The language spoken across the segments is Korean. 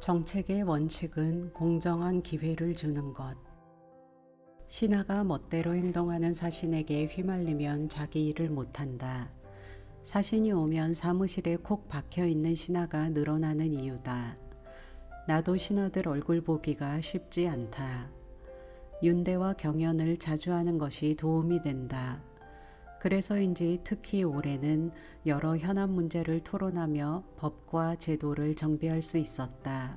정책의 원칙은 공정한 기회를 주는 것. 신하가 멋대로 행동하는 사신에게 휘말리면 자기 일을 못한다. 사신이 오면 사무실에 콕 박혀 있는 신하가 늘어나는 이유다. 나도 신하들 얼굴 보기가 쉽지 않다. 윤대와 경연을 자주 하는 것이 도움이 된다. 그래서인지 특히 올해는 여러 현안 문제를 토론하며 법과 제도를 정비할 수 있었다.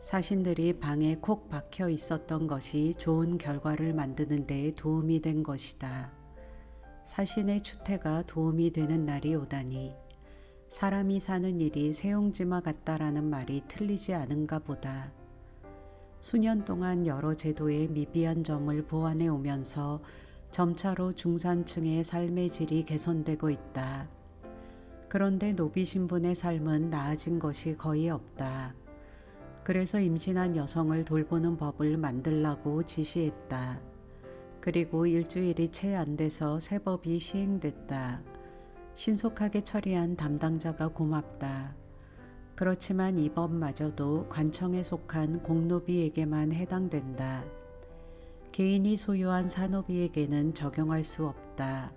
사신들이 방에 콕 박혀 있었던 것이 좋은 결과를 만드는 데 도움이 된 것이다. 사신의 추태가 도움이 되는 날이 오다니 사람이 사는 일이 세용지마 같다라는 말이 틀리지 않은가 보다. 수년 동안 여러 제도의 미비한 점을 보완해 오면서 점차로 중산층의 삶의 질이 개선되고 있다. 그런데 노비 신분의 삶은 나아진 것이 거의 없다. 그래서 임신한 여성을 돌보는 법을 만들라고 지시했다. 그리고 일주일이 채 안 돼서 새 법이 시행됐다. 신속하게 처리한 담당자가 고맙다. 그렇지만 이 법마저도 관청에 속한 공노비에게만 해당된다. 개인이 소유한 산업이에게는 적용할 수 없다.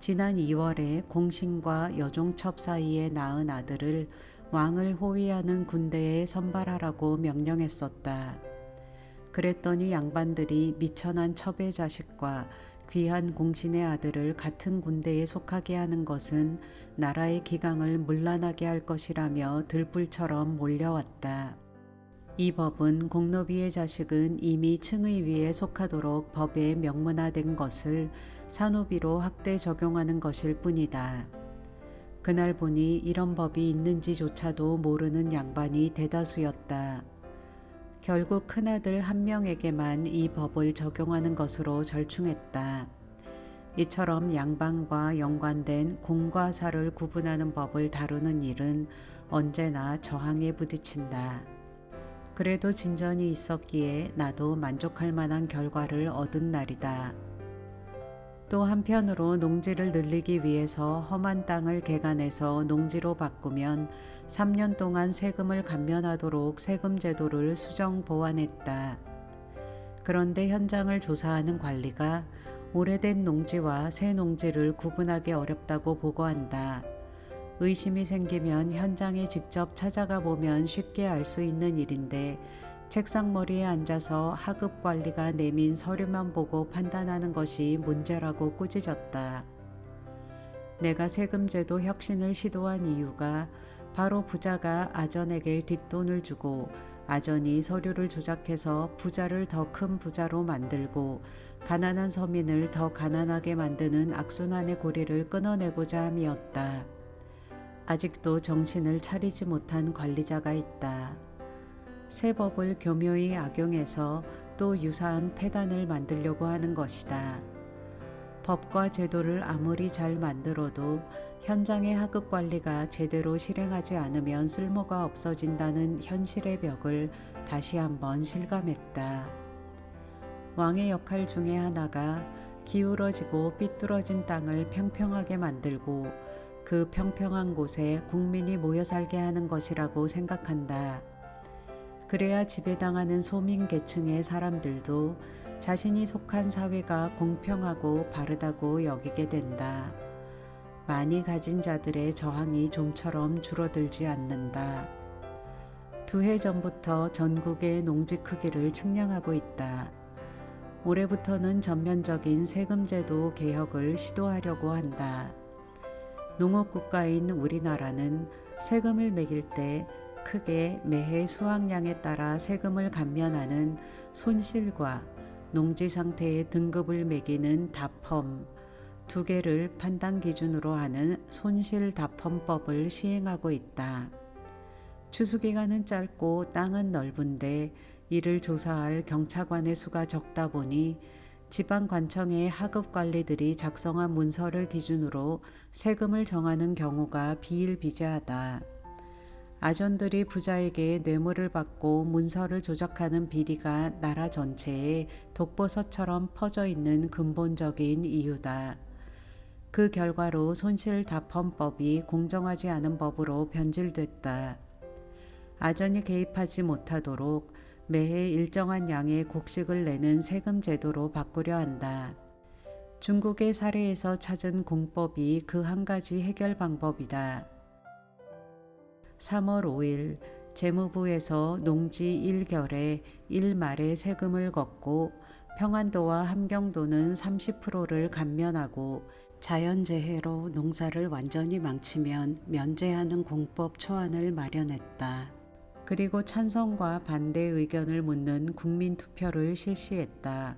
지난 2월에 공신과 여종첩 사이에 낳은 아들을 왕을 호위하는 군대에 선발하라고 명령했었다. 그랬더니 양반들이 미천한 첩의 자식과 귀한 공신의 아들을 같은 군대에 속하게 하는 것은 나라의 기강을 문란하게 할 것이라며 들불처럼 몰려왔다. 이 법은 공노비의 자식은 이미 층의 위에 속하도록 법에 명문화된 것을 산호비로 확대 적용하는 것일 뿐이다. 그날 보니 이런 법이 있는지조차도 모르는 양반이 대다수였다. 결국 큰아들 한 명에게만 이 법을 적용하는 것으로 절충했다. 이처럼 양반과 연관된 공과 사를 구분하는 법을 다루는 일은 언제나 저항에 부딪힌다. 그래도 진전이 있었기에 나도 만족할 만한 결과를 얻은 날이다. 또 한편으로 농지를 늘리기 위해서 험한 땅을 개간해서 농지로 바꾸면 3년 동안 세금을 감면하도록 세금 제도를 수정 보완했다. 그런데 현장을 조사하는 관리가 오래된 농지와 새 농지를 구분하기 어렵다고 보고한다. 의심이 생기면 현장에 직접 찾아가 보면 쉽게 알 수 있는 일인데 책상머리에 앉아서 하급 관리가 내민 서류만 보고 판단하는 것이 문제라고 꾸짖었다. 내가 세금제도 혁신을 시도한 이유가 바로 부자가 아전에게 뒷돈을 주고 아전이 서류를 조작해서 부자를 더 큰 부자로 만들고 가난한 서민을 더 가난하게 만드는 악순환의 고리를 끊어내고자 함이었다. 아직도 정신을 차리지 못한 관리자가 있다. 새 법을 교묘히 악용해서 또 유사한 폐단을 만들려고 하는 것이다. 법과 제도를 아무리 잘 만들어도 현장의 하급 관리가 제대로 실행하지 않으면 쓸모가 없어진다는 현실의 벽을 다시 한번 실감했다. 왕의 역할 중에 하나가 기울어지고 삐뚤어진 땅을 평평하게 만들고 그 평평한 곳에 국민이 모여 살게 하는 것이라고 생각한다. 그래야 지배당하는 소민 계층의 사람들도 자신이 속한 사회가 공평하고 바르다고 여기게 된다. 많이 가진 자들의 저항이 좀처럼 줄어들지 않는다. 두 해 전부터 전국의 농지 크기를 측량하고 있다. 올해부터는 전면적인 세금제도 개혁을 시도하려고 한다. 농업국가인 우리나라는 세금을 매길 때 크게 매해 수확량에 따라 세금을 감면하는 손실과 농지 상태의 등급을 매기는 다펌 두 개를 판단 기준으로 하는 손실 다펌법을 시행하고 있다. 추수기간은 짧고 땅은 넓은데 이를 조사할 경차관의 수가 적다 보니 지방관청의 하급 관리들이 작성한 문서를 기준으로 세금을 정하는 경우가 비일비재하다. 아전들이 부자에게 뇌물을 받고 문서를 조작하는 비리가 나라 전체에 독보서처럼 퍼져 있는 근본적인 이유다. 그 결과로 손실다펌법이 공정하지 않은 법으로 변질됐다. 아전이 개입하지 못하도록 매해 일정한 양의 곡식을 내는 세금 제도로 바꾸려 한다. 중국의 사례에서 찾은 공법이 그 한 가지 해결 방법이다. 3월 5일 재무부에서 농지 1결에 1말의 세금을 걷고 평안도와 함경도는 30%를 감면하고 자연재해로 농사를 완전히 망치면 면제하는 공법 초안을 마련했다. 그리고 찬성과 반대 의견을 묻는 국민 투표를 실시했다.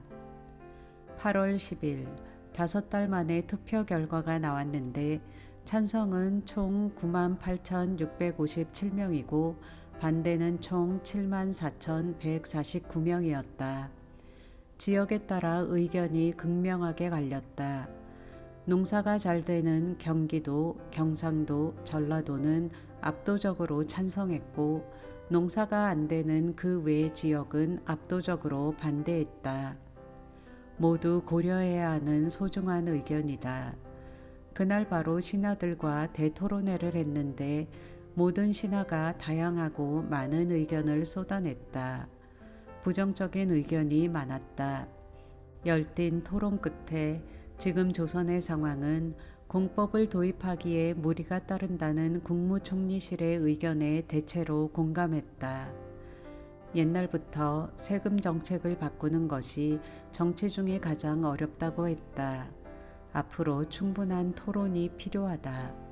8월 10일 다섯 달 만에 투표 결과가 나왔는데 찬성은 총 98,657명이고 반대는 총 74,149명이었다. 지역에 따라 의견이 극명하게 갈렸다. 농사가 잘 되는 경기도, 경상도, 전라도는 압도적으로 찬성했고 농사가 안 되는 그 외 지역은 압도적으로 반대했다. 모두 고려해야 하는 소중한 의견이다. 그날 바로 신하들과 대토론회를 했는데 모든 신하가 다양하고 많은 의견을 쏟아냈다. 부정적인 의견이 많았다. 열띤 토론 끝에 지금 조선의 상황은 공법을 도입하기에 무리가 따른다는 국무총리실의 의견에 대체로 공감했다. 옛날부터 세금 정책을 바꾸는 것이 정치 중에 가장 어렵다고 했다. 앞으로 충분한 토론이 필요하다.